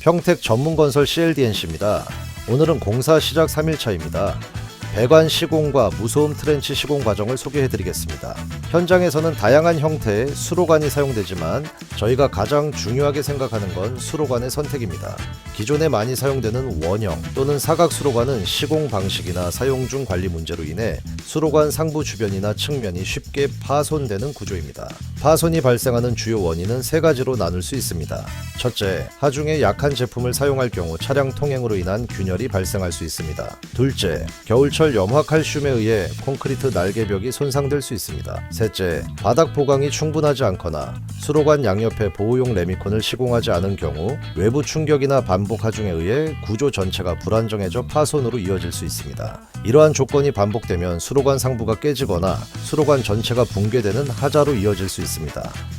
평택 전문건설 CLDNC입니다. 오늘은 공사 시작 3일차입니다. 배관 시공과 무소음 트렌치 시공 과정을 소개해 드리겠습니다. 현장에서는 다양한 형태의 수로관이 사용되지만 저희가 가장 중요하게 생각하는 건 수로관의 선택입니다. 기존에 많이 사용되는 원형 또는 사각 수로관은 시공 방식이나 사용 중 관리 문제로 인해 수로관 상부 주변이나 측면이 쉽게 파손되는 구조입니다. 파손이 발생하는 주요 원인은 세 가지로 나눌 수 있습니다. 첫째, 하중에 약한 제품을 사용할 경우 차량 통행으로 인한 균열이 발생할 수 있습니다. 둘째, 겨울철 염화 칼슘에 의해 콘크리트 날개벽이 손상될 수 있습니다. 셋째, 바닥 보강이 충분하지 않거나 수로관 양옆에 보호용 레미콘을 시공하지 않은 경우 외부 충격이나 반복 하중에 의해 구조 전체가 불안정해져 파손으로 이어질 수 있습니다. 이러한 조건이 반복되면 수로관 상부가 깨지거나 수로관 전체가 붕괴되는 하자로 이어질 수 있습니다.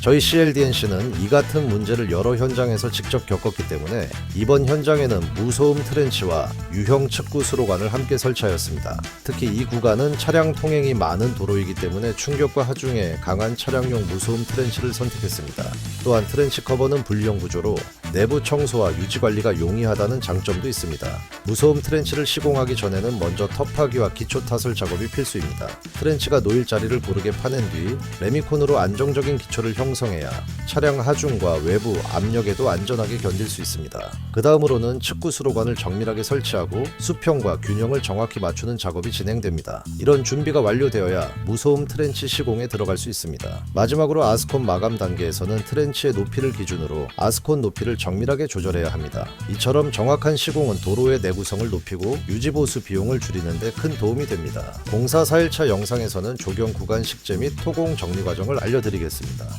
저희 CLDNC는 이 같은 문제를 여러 현장에서 직접 겪었기 때문에 이번 현장에는 무소음 트렌치와 유형 측구 수로관을 함께 설치하였습니다. 특히 이 구간은 차량 통행이 많은 도로이기 때문에 충격과 하중에 강한 차량용 무소음 트렌치를 선택했습니다. 또한 트렌치 커버는 분리형 구조로 내부 청소와 유지 관리가 용이하다는 장점도 있습니다. 무소음 트렌치를 시공하기 전에는 먼저 텁하기와 기초 타설 작업이 필수입니다. 트렌치가 놓일 자리를 고르게 파낸 뒤 레미콘으로 안정적인 기초를 형성해야 차량 하중과 외부 압력에도 안전하게 견딜 수 있습니다. 그 다음으로는 측구 수로관을 정밀하게 설치하고 수평과 균형을 정확히 맞추는 작업이 진행됩니다. 이런 준비가 완료되어야 무소음 트렌치 시공에 들어갈 수 있습니다. 마지막으로 아스콘 마감 단계에서는 트렌치의 높이를 기준으로 아스콘 높이를 정밀하게 조절해야 합니다. 이처럼 정확한 시공은 도로의 내구성을 높이고 유지보수 비용을 줄이는 데 큰 도움이 됩니다. 공사 4일차 영상에서는 조경 구간 식재 및 토공 정리 과정을 알려드리겠습니다.